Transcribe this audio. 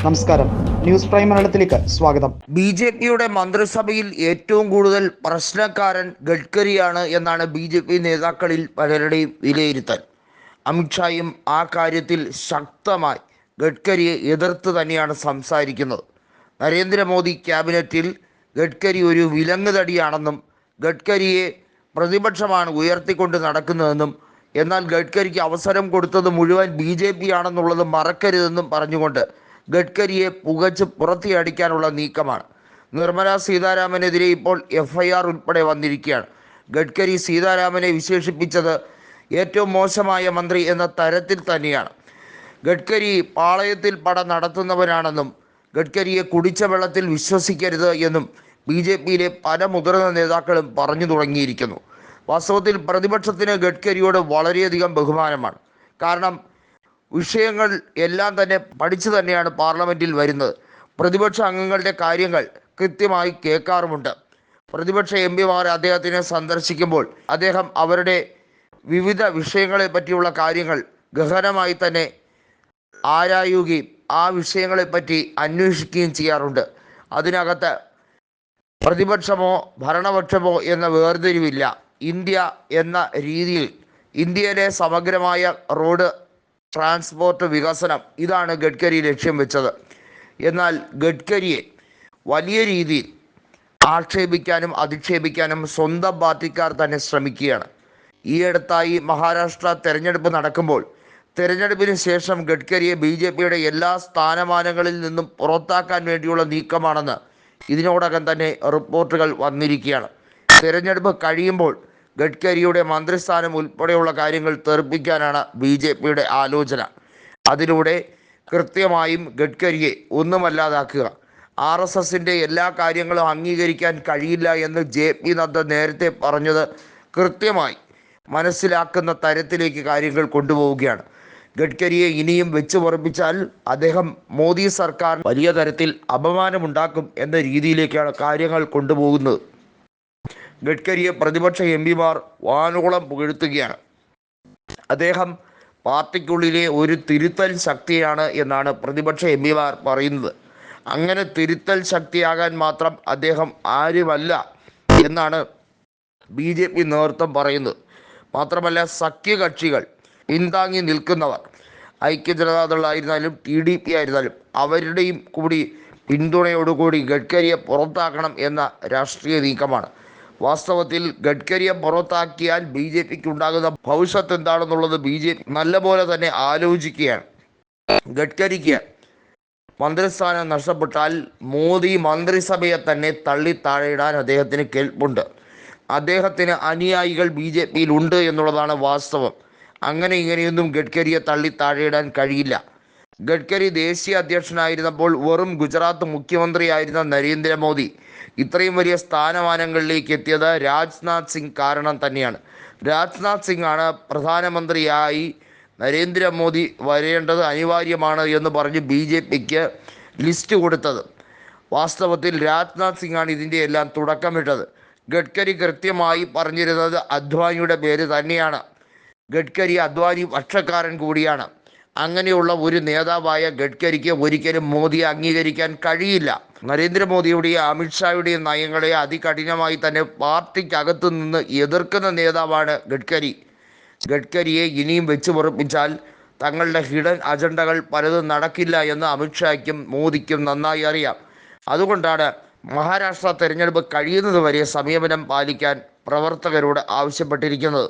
നമസ്കാരം. News prime മലയാളത്തിലേക്ക് സ്വാഗതം. ബി ജെ പിയുടെ മന്ത്രിസഭയിൽ ഏറ്റവും കൂടുതൽ പ്രശ്നക്കാരൻ ഗഡ്കരിയാണ് എന്നാണ് ബി ജെ പി നേതാക്കളിൽ പലരുടെയും വിലയിരുത്തൽ. അമിത്ഷായും ആ കാര്യത്തിൽ ശക്തമായി ഗഡ്കരിയെ എതിർത്ത് തന്നെയാണ് സംസാരിക്കുന്നത്. നരേന്ദ്രമോദി ക്യാബിനറ്റിൽ ഗഡ്കരി ഒരു വിലങ്ങുതടിയാണെന്നും ഗഡ്കരിയെ പ്രതിപക്ഷമാണ് ഉയർത്തിക്കൊണ്ട് നടക്കുന്നതെന്നും എന്നാൽ ഗഡ്കരിക്ക് അവസരം കൊടുത്തത് മുഴുവൻ ബി ജെ പി ആണെന്നുള്ളത് മറക്കരുതെന്നും പറഞ്ഞുകൊണ്ട് ഗഡ്കരിയെ പുകച്ച് പുറത്തിയടിക്കാനുള്ള നീക്കമാണ്. നിർമ്മല സീതാരാമനെതിരെ ഇപ്പോൾ എഫ് ഐ ആർ ഉൾപ്പെടെ വന്നിരിക്കുകയാണ്. ഗഡ്കരി സീതാരാമനെ വിശേഷിപ്പിച്ചത് ഏറ്റവും മോശമായ മന്ത്രി എന്ന തരത്തിൽ തന്നെയാണ്. ഗഡ്കരി പാളയത്തിൽ പട നടത്തുന്നവനാണെന്നും ഗഡ്കരിയെ കുടിച്ച വെള്ളത്തിൽ വിശ്വസിക്കരുത് എന്നും ബി ജെ പിയിലെ പല മുതിർന്ന നേതാക്കളും പറഞ്ഞു തുടങ്ങിയിരിക്കുന്നു. വാസ്തവത്തിൽ പ്രതിപക്ഷത്തിന് ഗഡ്കരിയോട് വളരെയധികം ബഹുമാനമാണ്. കാരണം വിഷയങ്ങൾ എല്ലാം തന്നെ പഠിച്ചു തന്നെയാണ് പാർലമെന്റിൽ വരുന്നത്. പ്രതിപക്ഷ അംഗങ്ങളുടെ കാര്യങ്ങൾ കൃത്യമായി കേൾക്കാറുമുണ്ട്. പ്രതിപക്ഷ എം പിമാർ അദ്ദേഹത്തിനെ സന്ദർശിക്കുമ്പോൾ അദ്ദേഹം അവരുടെ വിവിധ വിഷയങ്ങളെ പറ്റിയുള്ള കാര്യങ്ങൾ ഗഹനമായി തന്നെ ആരായുകയും ആ വിഷയങ്ങളെപ്പറ്റി അന്വേഷിക്കുകയും ചെയ്യാറുണ്ട്. അതിനകത്ത് പ്രതിപക്ഷമോ ഭരണപക്ഷമോ എന്ന വേർതിരിവില്ല. ഇന്ത്യ എന്ന രീതിയിൽ ഇന്ത്യയിലെ സമഗ്രമായ റോഡ് ട്രാൻസ്പോർട്ട് വികസനം ഇതാണ് ഗഡ്കരി ലക്ഷ്യം വെച്ചത്. എന്നാൽ ഗഡ്കരിയെ വലിയ രീതിയിൽ ആക്ഷേപിക്കാനും അധിക്ഷേപിക്കാനും സ്വന്തം പാർട്ടിക്കാർ തന്നെ ശ്രമിക്കുകയാണ്. ഈ ഈയടുത്തായി മഹാരാഷ്ട്ര തെരഞ്ഞെടുപ്പ് നടക്കുമ്പോൾ തെരഞ്ഞെടുപ്പിന് ശേഷം ഗഡ്കരിയെ ബി ജെ പിയുടെ എല്ലാ സ്ഥാനമാനങ്ങളിൽ നിന്നും പുറത്താക്കാൻ വേണ്ടിയുള്ള നീക്കമാണെന്ന് ഇതിനോടകം തന്നെ റിപ്പോർട്ടുകൾ വന്നിരിക്കുകയാണ്. തെരഞ്ഞെടുപ്പ് കഴിയുമ്പോൾ ഗഡ്കരിയുടെ മന്ത്രിസ്ഥാനം ഉൾപ്പെടെയുള്ള കാര്യങ്ങൾ തെറിപ്പിക്കാനാണ് ബി ജെ പിയുടെ ആലോചന. അതിലൂടെ കൃത്യമായും ഗഡ്കരിയെ ഒന്നുമല്ലാതാക്കുക ആർ എസ് എസിന്റെ എല്ലാ കാര്യങ്ങളും അംഗീകരിക്കാൻ കഴിയില്ല എന്ന് ജെ പി നദ്ദ നേരത്തെ പറഞ്ഞത് കൃത്യമായി മനസ്സിലാക്കുന്ന തരത്തിലേക്ക് കാര്യങ്ങൾ കൊണ്ടുപോവുകയാണ്. ഗഡ്കരിയെ ഇനിയും വെച്ച് പറപ്പിച്ചാൽ അദ്ദേഹം മോദി സർക്കാർ വലിയ തരത്തിൽ അപമാനമുണ്ടാക്കും എന്ന രീതിയിലേക്കാണ് കാര്യങ്ങൾ കൊണ്ടുപോകുന്നത്. ഗഡ്കരിയെ പ്രതിപക്ഷ എം പിമാർ വാനോളം പുകഴ്ത്തുകയാണ്. അദ്ദേഹം പാർട്ടിക്കുള്ളിലെ ഒരു തിരുത്തൽ ശക്തിയാണ് എന്നാണ് പ്രതിപക്ഷ എം പിമാർ പറയുന്നത്. അങ്ങനെ തിരുത്തൽ ശക്തിയാകാൻ മാത്രം അദ്ദേഹം ആരുമല്ല എന്നാണ് ബി ജെ പി നേതൃത്വം പറയുന്നത്. മാത്രമല്ല സഖ്യകക്ഷികൾ പിന്താങ്ങി നിൽക്കുന്നവർ ഐക്യ ജനതാദളായിരുന്നാലും ടി ഡി പി ആയിരുന്നാലും അവരുടെയും കൂടി പിന്തുണയോടുകൂടി ഗഡ്കരിയെ പുറത്താക്കണം എന്ന രാഷ്ട്രീയ നീക്കമാണ്. വാസ്തവത്തിൽ ഗഡ്കരിയെ പുറത്താക്കിയാൽ ബി ജെ പിക്ക് ഉണ്ടാകുന്ന ഭവിഷ്യത്ത് എന്താണെന്നുള്ളത് ബി ജെ പി നല്ലപോലെ തന്നെ ആലോചിക്കുകയാണ്. ഗഡ്കരിക്ക് മന്ത്രിസ്ഥാനം നഷ്ടപ്പെട്ടാൽ മോദി മന്ത്രിസഭയെ തന്നെ തള്ളി താഴെയിടാൻ അദ്ദേഹത്തിന് കേൾപ്പുണ്ട് അദ്ദേഹത്തിന് അനുയായികൾ ബി ജെ പിയിൽ ഉണ്ട് എന്നുള്ളതാണ് വാസ്തവം. അങ്ങനെ ഇങ്ങനെയൊന്നും ഗഡ്കരിയെ തള്ളി താഴെയിടാൻ കഴിയില്ല. ഗഡ്കരി ദേശീയ അധ്യക്ഷനായിരുന്നപ്പോൾ വെറും ഗുജറാത്ത് മുഖ്യമന്ത്രിയായിരുന്ന നരേന്ദ്രമോദി ഇത്രയും വലിയ സ്ഥാനമാനങ്ങളിലേക്ക് എത്തിയത് രാജ്നാഥ് സിംഗ് കാരണം തന്നെയാണ്. രാജ്നാഥ് സിംഗ് ആണ് പ്രധാനമന്ത്രിയായി നരേന്ദ്രമോദി വരേണ്ടത് അനിവാര്യമാണ് എന്ന് പറഞ്ഞ് ബി ജെ പിക്ക് ലിസ്റ്റ് കൊടുത്തത്. വാസ്തവത്തിൽ രാജ്നാഥ് സിംഗ് ആണ് ഇതിന്റെ എല്ലാം തുടക്കമിട്ടത്. ഗഡ്കരി കൃത്യമായി പറഞ്ഞിരുന്നത് അദ്വാനിയുടെ പേര് തന്നെയാണ്. ഗഡ്കരി അദ്വാനി പക്ഷക്കാരൻ കൂടിയാണ്. അങ്ങനെയുള്ള ഒരു നേതാവായ ഗഡ്കരിക്ക് ഒരിക്കലും മോദിയെ അംഗീകരിക്കാൻ കഴിയില്ല. നരേന്ദ്രമോദിയുടെയും അമിത്ഷായുടെയും നയങ്ങളെ അതികഠിനമായി തന്നെ പാർട്ടിക്കകത്തു നിന്ന് എതിർക്കുന്ന നേതാവാണ് ഗഡ്കരി. ഗഡ്കരിയെ ഇനിയും വെച്ച് തങ്ങളുടെ ഹിഡൻ അജണ്ടകൾ പലതും നടക്കില്ല എന്ന് അമിത്ഷായ്ക്കും മോദിക്കും നന്നായി അറിയാം. അതുകൊണ്ടാണ് മഹാരാഷ്ട്ര തെരഞ്ഞെടുപ്പ് കഴിയുന്നതുവരെ സംയമനം പാലിക്കാൻ പ്രവർത്തകരോട് ആവശ്യപ്പെട്ടിരിക്കുന്നത്.